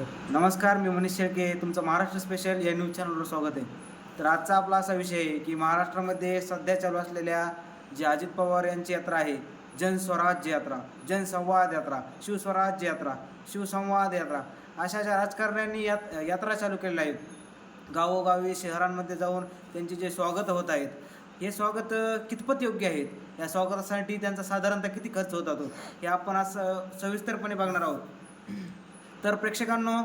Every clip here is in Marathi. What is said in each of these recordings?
नमस्कार मी मनीष शेळके तुमचं महाराष्ट्र स्पेशल या न्यूज चॅनलवर स्वागत आहे. तर आजचा आपला असा विषय आहे की महाराष्ट्रामध्ये सध्या चालू असलेल्या जी अजित पवार यांची यात्रा आहे जनस्वराज्य यात्रा जनसंवाद यात्रा शिवस्वराज्य यात्रा शिवसंवाद यात्रा अशा ज्या राजकारण्यांनी यात यात्रा चालू केलेल्या आहेत. गावोगावी शहरांमध्ये जाऊन त्यांचे जे स्वागत होत आहेत हे स्वागत कितपत योग्य आहेत? या स्वागतासाठी त्यांचा साधारणतः किती खर्च होत होतो हे आपण आज सविस्तरपणे बघणार आहोत. तर प्रेक्षकांनो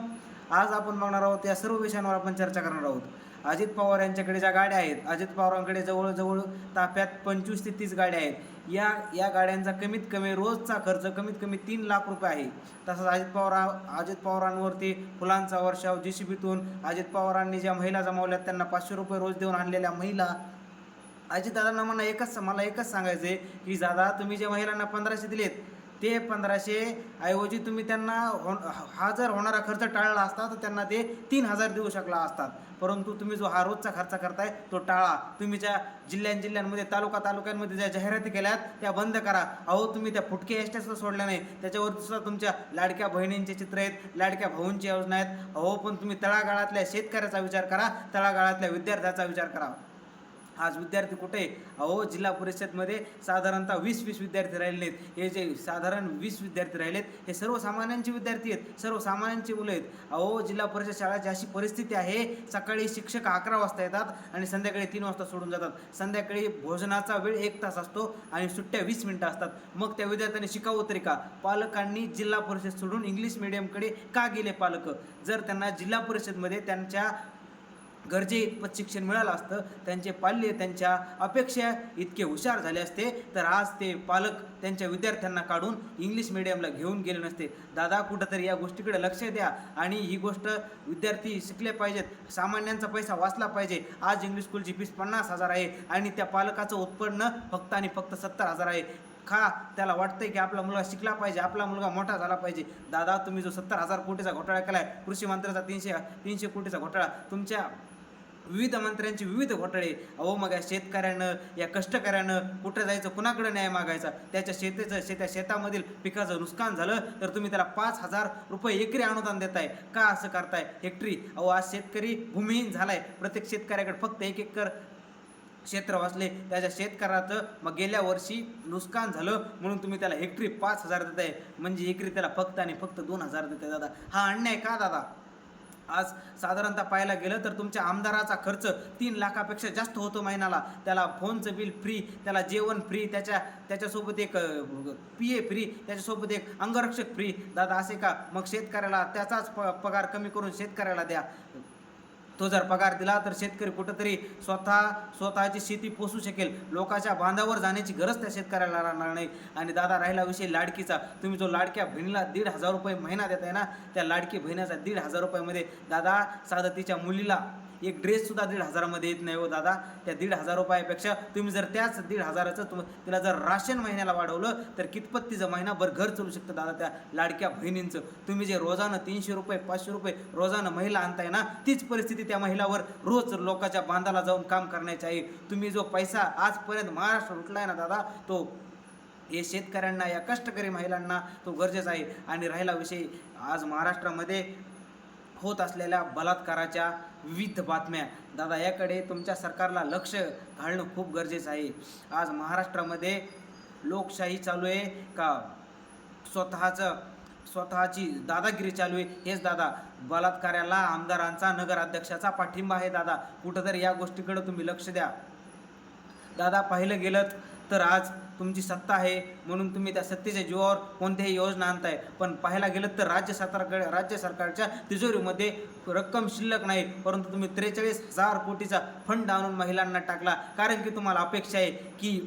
आज आपण बघणार आहोत या सर्व विषयांवर आपण चर्चा करणार आहोत. अजित पवार यांच्याकडे ज्या गाड्या आहेत अजित पवारांकडे जवळजवळ ताफ्यात पंचवीस ते तीस गाड्या आहेत. या या गाड्यांचा कमीत कमी रोजचा खर्च कमीत कमी तीन लाख रुपये आहे. तसंच अजित पवार अजित पवारांवरती फुलांचा वर्षाव जी सी बीतून अजित पवारांनी ज्या महिला जमावल्यात त्यांना पाचशे रुपये रोज देऊन आणलेल्या महिला अजितदादांना मला एकच मला एकच सांगायचं आहे की दादा तुम्ही ज्या महिलांना पंधराशे दिलेत ते पंधराशे ऐवजी तुम्ही त्यांना हो हा जर होणारा खर्च टाळला असता तर त्यांना ते तीन हजार देऊ शकला असतात परंतु तुम्ही जो हा रोजचा खर्च करताय तो टाळा. तुम्ही ज्या जिल्ह्यां जिल्ह्यांमध्ये तालुका तालुक्यांमध्ये ज्या जाहिराती केल्यात त्या बंद करा. अहो तुम्ही त्या फुटके एसट्या सुद्धा सोडल्या नाही त्याच्यावर सुद्धा तुमच्या लाडक्या बहिणींचे चित्र आहेत लाडक्या भाऊंची योजना आहेत. अहो पण तुम्ही तळागाळातल्या शेतकऱ्याचा विचार करा तळागाळातल्या विद्यार्थ्याचा विचार करा. आज विद्यार्थी कुठे? आहे? अहो जिल्हा परिषदमध्ये साधारणतः वीस वीस विद्यार्थी राहिले आहेत. हे जे साधारण वीस विद्यार्थी राहिलेत हे सर्वसामान्यांचे विद्यार्थी आहेत सर्वसामान्यांचे मुलं आहेत. अहो जिल्हा परिषद शाळाची अशी परिस्थिती आहे सकाळी शिक्षक अकरा वाजता येतात आणि संध्याकाळी तीन वाजता सोडून जातात. संध्याकाळी भोजनाचा वेळ एक तास असतो आणि सुट्ट्या वीस मिनटं असतात. मग त्या विद्यार्थ्यांनी शिकावं तरी का? पालकांनी जिल्हा परिषद सोडून इंग्लिश मिडियमकडे का गेले पालक? जर त्यांना जिल्हा परिषदमध्ये त्यांच्या गरजे इतपत शिक्षण मिळालं असतं त्यांचे पाल्य त्यांच्या अपेक्षा इतके हुशार झाले असते तर आज ते पालक त्यांच्या विद्यार्थ्यांना काढून इंग्लिश मिडियमला घेऊन गेले नसते. दादा कुठंतरी या गोष्टीकडे लक्ष द्या आणि ही गोष्ट विद्यार्थी शिकले पाहिजेत. सामान्यांचा पैसा वाचला पाहिजे. आज इंग्लिश स्कूलची फीस पन्नास हजार आहे आणि त्या पालकाचं उत्पन्न फक्त आणि फक्त सत्तर हजार आहे. का? त्याला वाटतंय की आपला मुलगा शिकला पाहिजे आपला मुलगा मोठा झाला पाहिजे. दादा तुम्ही जो सत्तर हजार कोटीचा घोटाळा केला आहे कृषी मंत्र्याचा तीनशे तीनशे कोटीचा घोटाळा तुमच्या विविध मंत्र्यांचे विविध घोटाळे. अहो मग या शेतकऱ्यानं या कष्टकऱ्यानं कुठं जायचं कुणाकडे न्याय मागायचा? त्याच्या शेतीचं शेत्या शेतामधील पिकाचं नुकसान झालं तर तुम्ही त्याला पाच हजार रुपये एकरी अनुदान देताय. का असं करताय? हेक्टरी. अहो आज शेतकरी भूमिहीन झालाय. प्रत्येक शेतकऱ्याकडे फक्त एक एकर क्षेत्र वाचले. त्याच्या शेतकऱ्याचं मग गेल्या वर्षी नुकसान झालं म्हणून तुम्ही त्याला हेक्टरी पाच हजार देताय. म्हणजे एकरी त्याला फक्त आणि फक्त दोन हजार देताय दादा. हा अन्याय का दादा? आज साधारणतः पाहायला गेलं तर तुमच्या आमदाराचा खर्च तीन लाखापेक्षा जास्त होतो महिन्याला. त्याला फोनचं बिल फ्री त्याला जेवण फ्री त्याच्या त्याच्यासोबत एक पी ए फ्री त्याच्यासोबत एक अंगरक्षक फ्री दादा असे का? मग शेतकऱ्याला त्याचाच प पगार कमी करून शेतकऱ्याला द्या. तो जर पगार दिला तर शेतकरी कुठंतरी स्वतः स्वतःची शेती पोसू शकेल. लोकांच्या बांधावर जाण्याची गरज त्या शेतकऱ्याला राहणार नाही. आणि दादा राहिला विषय लाडकीचा. तुम्ही जो लाडक्या बहिणीला दीड हजार रुपये महिना देताय ना त्या लाडकी बहिणीचा दीड हजार रुपयामध्ये दादा साधं तिच्या मुलीला एक ड्रेससुद्धा दीड हजारामध्ये येत नाही हो दादा. त्या दीड हजार रुपयापेक्षा तुम्ही जर त्याच दीड हजाराचं तुम तिला जर राशन महिन्याला वाढवलं तर कितपत तिचं महिनाभर घर चालू शकतं दादा त्या लाडक्या बहिणींचं. तुम्ही जे रोजानं तीनशे रुपये पाचशे रुपये रोजानं महिला आणताय ना तीच परिस्थिती त्या महिलावर रोज लोकांच्या बांधाला जाऊन काम करण्याची आहे. तुम्ही जो पैसा आजपर्यंत महाराष्ट्र उठलाय ना दादा तो हे शेतकऱ्यांना या कष्टकरी महिलांना तो गरजेचा आहे. आणि राहिला विषय आज महाराष्ट्रामध्ये होत असलेल्या बलात्काराच्या विविध बातम्या. दादा याकडे तुमच्या सरकारला लक्ष घालणं खूप गरजेचं आहे. आज महाराष्ट्रामध्ये लोकशाही चालू आहे का? स्वतःचं स्वतःची दादागिरी चालू आहे. हेच दादा बलात्काराला आमदारांचा नगराध्यक्षाचा पाठिंबा आहे दादा. कुठंतरी या गोष्टीकडे तुम्ही लक्ष द्या. दादा पाहिलं गेलं तर आज तुमची सत्ता आहे म्हणून तुम्ही त्या सत्तेच्या जीवावर कोणत्याही योजना आणताय. पण पाहायला गेलं तर राज्य सरकारकडे राज्य सरकारच्या तिजोरीमध्ये रक्कम शिल्लक नाही परंतु तुम्ही त्रेचाळीस हजार कोटीचा फंड आणून महिलांना टाकला. कारण की तुम्हाला अपेक्षा आहे की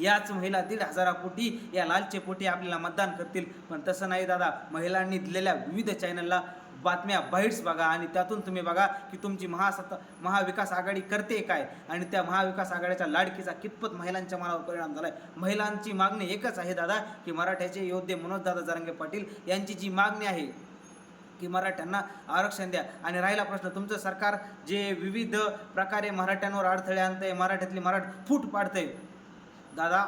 याच महिला दीड हजारापोटी या लालचे पोटी आपल्याला मतदान करतील. पण तसं नाही दादा महिलांनी दिलेल्या विविध चॅनलला बातम्या बाईट्स बघा आणि त्यातून तुम्ही बघा की तुमची महासत्ता महाविकास आघाडी करते काय? आणि त्या महाविकास आघाडीच्या लाडकीचा कितपत महिलांच्या मनावर परिणाम झाला आहे महिलांची मागणी एकच आहे दादा की मराठ्याचे योद्धे मनोजदादा जरांगे पाटील यांची जी मागणी आहे की मराठ्यांना आरक्षण द्या. आणि राहिला प्रश्न तुमचं सरकार जे विविध प्रकारे मराठ्यांवर अडथळे आणतंय मराठ्यातली मराठ फूट पाडतंय. दादा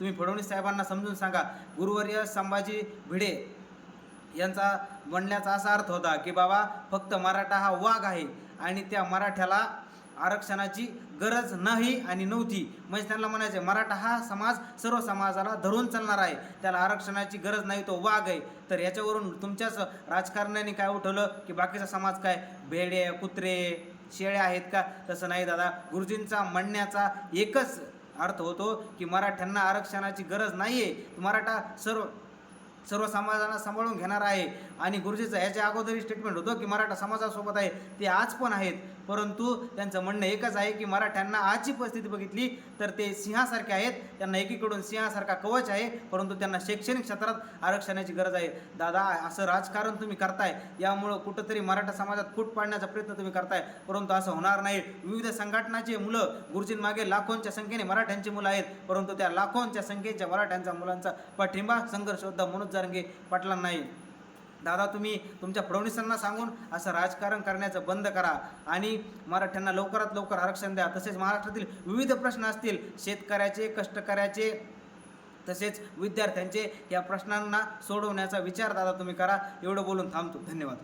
तुम्ही फडणवीस साहेबांना समजून सांगा गुरुवर्य संभाजी भिडे यांचा म्हणण्याचा असा अर्थ होता की बाबा फक्त मराठा हा वाघ आहे आणि त्या मराठ्याला आरक्षणाची गरज नाही आणि नव्हती. म्हणजे त्यांना म्हणायचं मराठा हा समाज सर्व समाजाला धरून चालणार आहे. त्याला आरक्षणाची गरज नाही तो वाघ आहे. तर याच्यावरून तुमच्याच राजकारण्याने काय उठवलं की बाकीचा समाज काय? भेडे कुत्रे शेळ्या आहेत का? तसं नाही दादा. गुरुजींचा म्हणण्याचा एकच अर्थ होतो की मराठ्यांना आरक्षणाची गरज नाही आहे मराठा सर्व सर्व समाजांना सांभाळून घेणार आहे. आणि गुरुजीचं याच्या अगोदरही स्टेटमेंट होतं की मराठा समाजासोबत आहे. ते आज पण आहेत. परंतु त्यांचं म्हणणं एकच आहे की मराठ्यांना आजची परिस्थिती बघितली तर ते सिंहासारखे आहेत. त्यांना एकीकडून सिंहासारखा कवच आहे. परंतु त्यांना शैक्षणिक क्षेत्रात आरक्षणाची गरज आहे. दादा असं राजकारण तुम्ही करताय यामुळं कुठंतरी मराठा समाजात फूट पाडण्याचा प्रयत्न तुम्ही करताय. परंतु असं होणार नाही. विविध संघटनाचे मुलं गुरुजींमागे लाखोंच्या संख्येने मराठ्यांची मुलं आहेत. परंतु त्या लाखोंच्या संख्येच्या मराठ्यांचा मुलांचा पाठिंबा संघर्ष योद्धा मनोज जारंगे पाटलांना नाही दादा तुम्ही तुमच्या फडणवीसांना सांगून असं राजकारण करण्याचं बंद करा आणि मराठ्यांना लवकरात लवकर आरक्षण द्या. तसेच महाराष्ट्रातील विविध प्रश्न असतील शेतकऱ्याचे कष्टकऱ्याचे तसेच विद्यार्थ्यांचे या प्रश्नांना सोडवण्याचा विचार दादा तुम्ही करा. एवढं बोलून थांबतो. धन्यवाद.